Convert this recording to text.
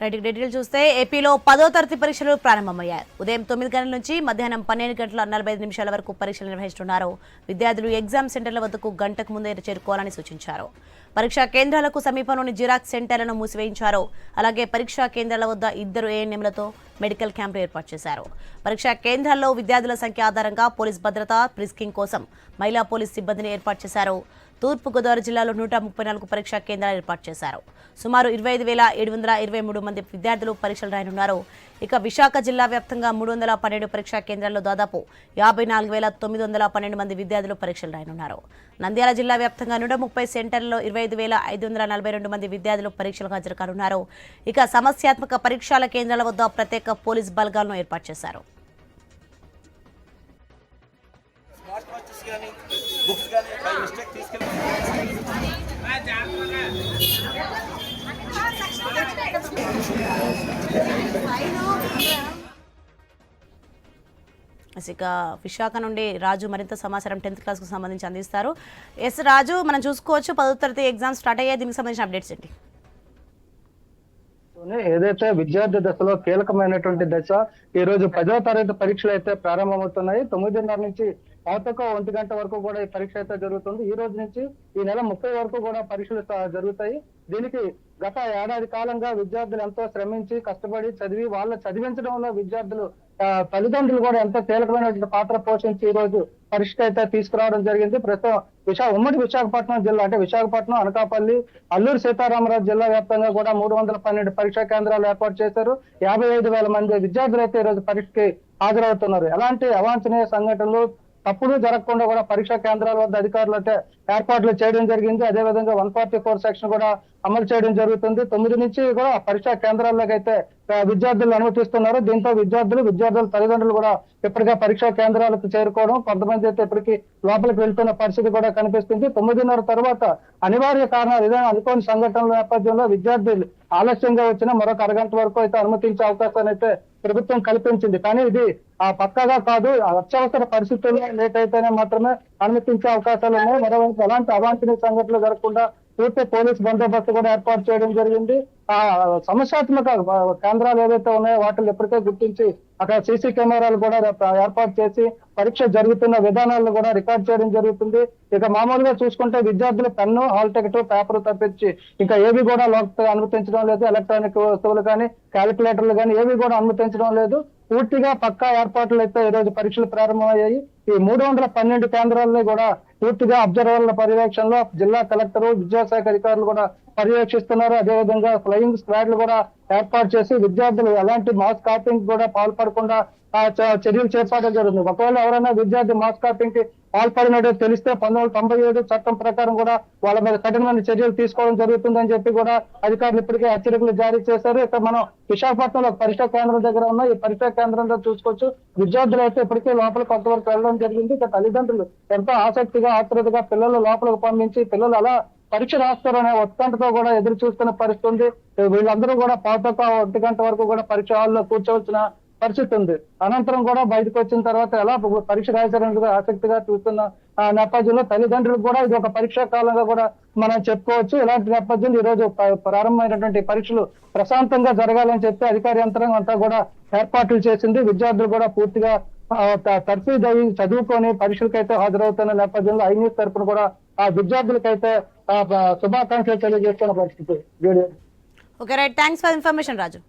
Right detail చూస్తే ఏపీలో పదో తరగతి పరీక్షలు ప్రారంభమయ్యాయి. ఉదయం తొమ్మిది గంటల నుంచి మధ్యాహ్నం పన్నెండు గంటల నలభై ఐదు నిమిషాల వరకు పరీక్షలు నిర్వహిస్తున్నారు. విద్యార్థులు ఎగ్జామ్ సెంటర్ల వద్దకు గంటకు ముందే చేరుకోవాలని సూచించారు. పరీక్షా కేంద్రాలకు సమీపంలోని జిరాక్స్ సెంటర్లను మూసివేయించారు. అలాగే పరీక్షా కేంద్రాల వద్ద ఇద్దరు ఏఎన్ఎంలతో మెడికల్ క్యాంపులు ఏర్పాటు చేశారు. పరీక్షా కేంద్రాల్లో విద్యార్థుల సంఖ్య ఆధారంగా పోలీస్ భద్రత ప్రిస్కింగ్ కోసం మహిళా పోలీస్ సిబ్బందిని ఏర్పాటు చేశారు. తూర్పుగోదావరి జిల్లాలో నూట ముప్పై నాలుగు పరీక్షా కేంద్రాలు ఏర్పాటు చేశారు. సుమారు ఇరవై ఐదు వేల ఏడు వందల ఇరవై మూడు మంది విద్యార్థులు పరీక్షలు రాయనున్నారు. ఇక విశాఖ జిల్లా వ్యాప్తంగా మూడు వందల పన్నెండు పరీక్షా కేంద్రాల్లో దాదాపు యాభై నాలుగు వేల తొమ్మిది వందల పన్నెండు మంది విద్యార్థులు పరీక్షలు రాయనున్నారు. నంద్యాల జిల్లా వ్యాప్తంగా నూట ముప్పై సెంటర్లలో ఇరవై ఐదు వేల ఐదు వందల నలభై రెండు మంది విద్యార్థులు పరీక్షలకు హాజరు కానున్నారు. ఇక సమస్యాత్మక పరీక్షల కేంద్రాల వద్ద ప్రత్యేక పోలీస్ బలగాలను ఏర్పాటు చేశారు. బుక్స్ కానీ బై మిస్టేక్ తీసుకెళ్ళి ఇక విశాఖ నుండి రాజు మరింత సమాచారం టెన్త్ క్లాస్కు సంబంధించి అందిస్తారు. ఎస్ రాజు మనం చూసుకోవచ్చు. పదో తరగతి ఎగ్జామ్ స్టార్ట్ అయ్యాయి. దీనికి సంబంధించిన అప్డేట్స్ ఏంటి? ఏదైతే విద్యార్థి దశలో కీలకమైనటువంటి దశ ఈ రోజు పదో తరగతి పరీక్షలు అయితే ప్రారంభమవుతున్నాయి. తొమ్మిదిన్నర నుంచి పాతక ఒంటి గంట వరకు కూడా ఈ పరీక్ష అయితే జరుగుతుంది. ఈ రోజు నుంచి ఈ నెల ముప్పై వరకు కూడా పరీక్షలు జరుగుతాయి. దీనికి గత ఏడాది కాలంగా విద్యార్థులు ఎంతో శ్రమించి కష్టపడి చదివి వాళ్ళ చదివించడంలో విద్యార్థులు తల్లిదండ్రులు కూడా ఎంతో కీలకమైనటువంటి పాత్ర పోషించి ఈ రోజు పరీక్ష అయితే తీసుకురావడం జరిగింది. ప్రస్తుతం విశా ఉమ్మడి విశాఖపట్నం జిల్లా అంటే విశాఖపట్నం అనకాపల్లి అల్లూరు సీతారామరాజు జిల్లా వ్యాప్తంగా కూడా మూడు వందల పన్నెండు పరీక్షా కేంద్రాలు ఏర్పాటు చేశారు. యాభై ఐదు వేల మంది విద్యార్థులు అయితే ఈ రోజు పరీక్షకి హాజరవుతున్నారు. ఎలాంటి అవాంఛనీయ సంఘటనలు తప్పుడు జరగకుండా కూడా పరీక్షా కేంద్రాల వద్ద అధికారులు అయితే ఏర్పాట్లు చేయడం జరిగింది. అదే విధంగా వన్ ఫార్టీ ఫోర్ సెక్షన్ కూడా అమలు చేయడం జరుగుతుంది. తొమ్మిది నుంచి కూడా పరీక్షా కేంద్రాల్లోకి అయితే విద్యార్థులు అనుమతిస్తున్నారు. దీంతో విద్యార్థులు విద్యార్థుల తల్లిదండ్రులు కూడా ఇప్పటికే పరీక్షా కేంద్రాలకు చేరుకోవడం కొంతమంది అయితే ఇప్పటికీ లోపలికి వెళ్తున్న పరిస్థితి కూడా కనిపిస్తుంది. తొమ్మిదిన్నర తర్వాత అనివార్య కారణాలు ఏదైనా అనుకోని సంఘటనల నేపథ్యంలో విద్యార్థులు ఆలస్యంగా వచ్చిన మరొక అరగంట వరకు అయితే అనుమతించే అవకాశాన్ని అయితే ప్రభుత్వం కల్పించింది. కానీ ఇది ఆ పక్కగా కాదు అత్యవసర పరిస్థితుల్లో లేట్ అయితేనే మాత్రమే అనుమతించే అవకాశాలు ఉన్నాయి. మరోవైపు ఎలాంటి అవాంఛనీయ సంఘటనలు జరగకుండా పూర్తి పోలీస్ బందోబస్తు కూడా ఏర్పాటు చేయడం జరిగింది. సమస్యాత్మక కేంద్రాలు ఏవైతే ఉన్నాయో వాటిని ఎప్పటికే గుర్తించి అక్కడ సీసీ కెమెరాలు కూడా ఏర్పాటు చేసి పరీక్ష జరుగుతున్న విధానాలను కూడా రికార్డ్ చేయడం జరుగుతుంది. ఇక మామూలుగా చూసుకుంటే విద్యార్థులు పెన్ను హాల్ టికెట్ పేపర్ తప్పించి ఇంకా ఏవి కూడా లోపల అనుమతించడం లేదు. ఎలక్ట్రానిక్ వస్తువులు కానీ క్యాలిక్యులేటర్లు కానీ ఏవి కూడా అనుమతించడం లేదు. పూర్తిగా పక్కా ఏర్పాట్లు అయితే ఈ రోజు పరీక్షలు ప్రారంభమయ్యాయి. ఈ మూడు వందల పన్నెండు కేంద్రాలని కూడా పూర్తిగా అబ్జర్వర్ల పర్యవేక్షణలో జిల్లా కలెక్టర్ విద్యాశాఖ అధికారులు కూడా పర్యవేక్షిస్తున్నారు అదేవిధంగా ఫ్లయింగ్ స్క్వాడ్లు కూడా ఏర్పాటు చేసి విద్యార్థులు ఎలాంటి మాస్ కాపింగ్ కూడా పాల్పడకుండా చర్యలు చేపట్టడం జరుగుతుంది. ఒకవేళ ఎవరైనా విద్యార్థి మాస్ కాపింగ్కి పాల్పడినట్టు తెలిస్తే పంతొమ్మిది తొంభై ఏడు చట్టం ప్రకారం కూడా వాళ్ళ మీద కఠినమైన చర్యలు తీసుకోవడం జరుగుతుందని చెప్పి కూడా అధికారులు ఇప్పటికే హెచ్చరికలు జారీ చేశారు. ఇక్కడ మనం విశాఖపట్నంలో పరీక్షా కేంద్రం దగ్గర ఉన్న ఈ పరీక్షా కేంద్రంలో చూసుకోవచ్చు. విద్యార్థులు అయితే ఇప్పటికే లోపల కొంతవరకు వెళ్ళడం జరిగింది. ఇక తల్లిదండ్రులు ఎంతో ఆసక్తిగా ఆతృతగా పిల్లలు లోపలికి పంపించి పిల్లలు అలా పరీక్ష రాస్తారనే ఉత్కంఠతో కూడా ఎదురు చూస్తున్న పరిస్థితి ఉంది. వీళ్ళందరూ కూడా పాతక ఒంటి గంట వరకు కూడా పరీక్ష హాల్లో కూర్చోవలసిన పరిస్థితి ఉంది. అనంతరం కూడా బయటకు వచ్చిన తర్వాత ఎలా పరీక్ష రాశారని ఆసక్తిగా చూస్తున్న ఆ నేపథ్యంలో తల్లిదండ్రులకు కూడా ఇది ఒక పరీక్షా కాలంగా కూడా మనం చెప్పుకోవచ్చు. ఇలాంటి నేపథ్యంలో ఈ రోజు ప్రారంభమైనటువంటి పరీక్షలు ప్రశాంతంగా జరగాలని చెప్పి అధికార యంత్రాంగం అంతా కూడా ఏర్పాట్లు చేసింది. విద్యార్థులు కూడా పూర్తిగా తర్ఫీదై చదువుకొని పరీక్షలకైతే హాజరవుతున్న నేపథ్యంలో ఐ న్యూస్ తరఫున కూడా ఆ విద్యార్థులకైతే శుభాకాంక్షలు తెలియజేస్తున్న పరిస్థితి okay right thanks for information Raju